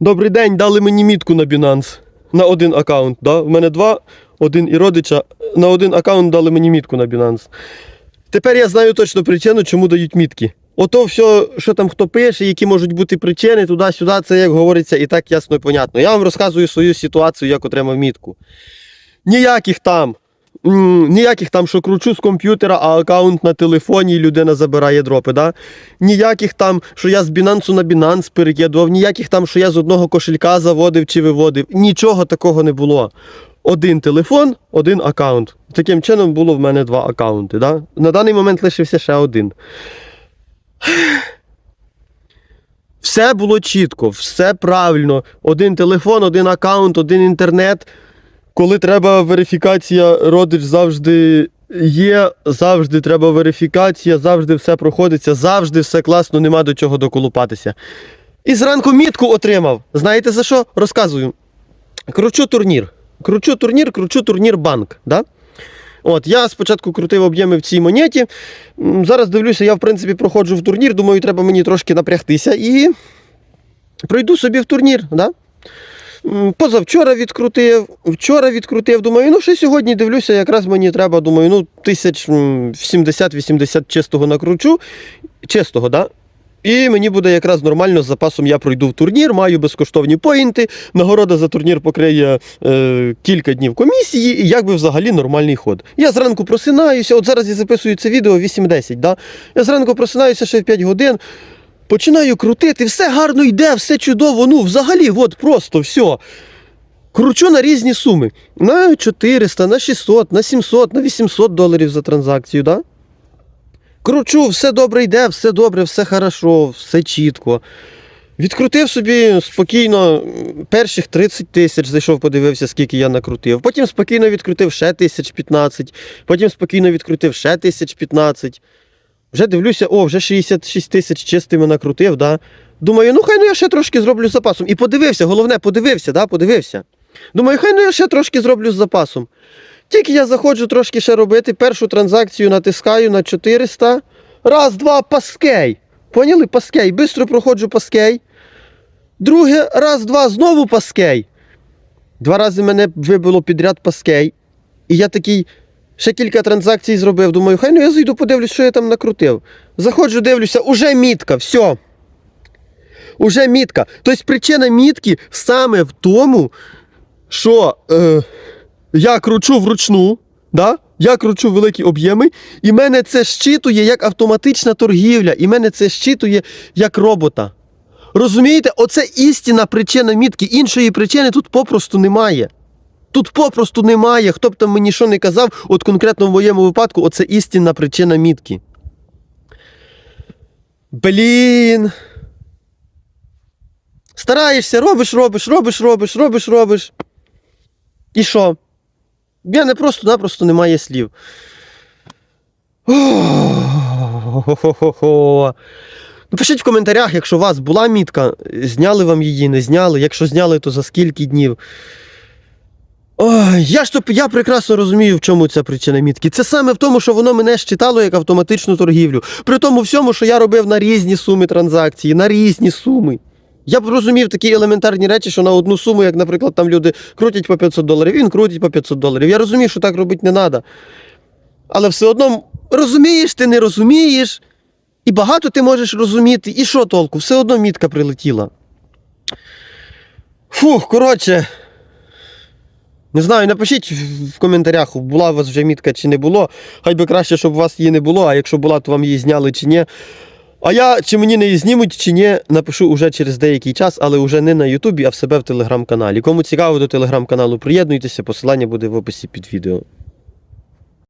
Добрий день, дали мені мітку на Binance. На один аккаунт. Да? У мене два, один і родича. На один аккаунт дали мені мітку на Binance. Тепер я знаю точно причину, чому дають мітки. Ото все, що там хто пише, які можуть бути причини, туди-сюди, це як говориться, і так ясно і понятно. Я вам розказую свою ситуацію, як отримав мітку. Ніяких там. Ніяких там, що кручу з комп'ютера, а аккаунт на телефоні і людина забирає дропи. Да? Ніяких там, що я з Binance на Binance перекидував, ніяких там, що я з одного кошелька заводив чи виводив. Нічого такого не було. Один телефон, один аккаунт. Таким чином було в мене два аккаунти. Да? На даний момент лишився ще один. Все було чітко, все правильно. Один телефон, один аккаунт, один інтернет. Коли треба верифікація, родич завжди є, завжди треба верифікація, завжди все проходиться, завжди все класно, нема до чого доколупатися. І зранку мітку отримав. Знаєте за що? Розказую. Кручу турнір. Кручу турнір, кручу турнір банк. Да? От, я спочатку крутив об'єми в цій монеті. Зараз дивлюся, я в принципі проходжу в турнір. Думаю, треба мені трошки напрягтися і пройду собі в турнір. Да? Позавчора відкрутив, вчора відкрутив. Думаю, ну що сьогодні дивлюся, якраз мені треба, думаю, ну, тисяч м, 70-80 чистого накручу. Чистого, да? І мені буде якраз нормально з запасом я пройду в турнір, маю безкоштовні поінти. Нагорода за турнір покриє е, кілька днів комісії, і якби взагалі нормальний ход. Я зранку просинаюся, от зараз я записую це відео 8.10. Да? Я зранку просинаюся ще в 5 годин. Починаю крутити, все гарно йде, все чудово. Ну, взагалі, от просто все. Кручу на різні суми. На 400, на 600, на 700, на 800 доларів за транзакцію. Да? Кручу, все добре йде, все добре, все хорошо, все чітко. Відкрутив собі спокійно перших 30 тисяч, зайшов, подивився, скільки я накрутив. Потім спокійно відкрутив ще тисяч 15, потім спокійно відкрутив ще тисяч 15. Вже дивлюся, о, вже 66 тисяч чистими накрутив. Да? Думаю, ну хай ну я ще трошки зроблю з запасом. І подивився, головне, подивився, да? подивився. Думаю, хай ну я ще трошки зроблю з запасом. Тільки я заходжу трошки ще робити, першу транзакцію натискаю на 400. Раз, два, паскей. Поняли? Паскей. Бистро проходжу паскей. Друге, раз, два, знову паскей. Два рази мене вибило підряд паскей. І я такий ще кілька транзакцій зробив. Думаю, хай ну я зайду, подивлюсь, що я там накрутив. Заходжу, дивлюся, уже мітка, все. Уже мітка. Тобто причина мітки саме в тому, що е, я кручу вручну, да? я кручу великі об'єми, і мене це щитує як автоматична торгівля, і мене це щитує як робота. Розумієте, оце істинна причина мітки. Іншої причини тут попросту немає. Тут попросту немає. Хто б там мені що не казав, от конкретно в моєму випадку, оце істинна причина мітки. Блін. Стараєшся, робиш, робиш, робиш, робиш, робиш, робиш. І що? В мене просто-напросто немає слів. Ох-хо-хо-хо. В коментарях, якщо у вас була мітка, зняли вам її, не зняли. Якщо зняли, то за скільки днів. Я ж то я прекрасно розумію, в чому ця причина мітки. Це саме в тому, що воно мене щитало як автоматичну торгівлю. При тому всьому, що я робив на різні суми транзакції, на різні суми. Я б розумів такі елементарні речі, що на одну суму, як, наприклад, там люди крутять по 500 доларів, він крутить по 500 доларів. Я розумію, що так робити не треба. Але все одно розумієш, ти не розумієш, і багато ти можеш розуміти. І що толку? Все одно мітка прилетіла. Фух, коротше. Не знаю, напишіть в- коментарях, була у вас вже мітка чи не було. Хай би краще, щоб у вас її не було, а якщо була, то вам її зняли чи ні. А я чи мені не її знімуть, чи ні, напишу уже через деякий час, але вже не на Ютубі, а в себе в телеграм-каналі. Кому цікаво до телеграм-каналу, приєднуйтеся, посилання буде в описі під відео.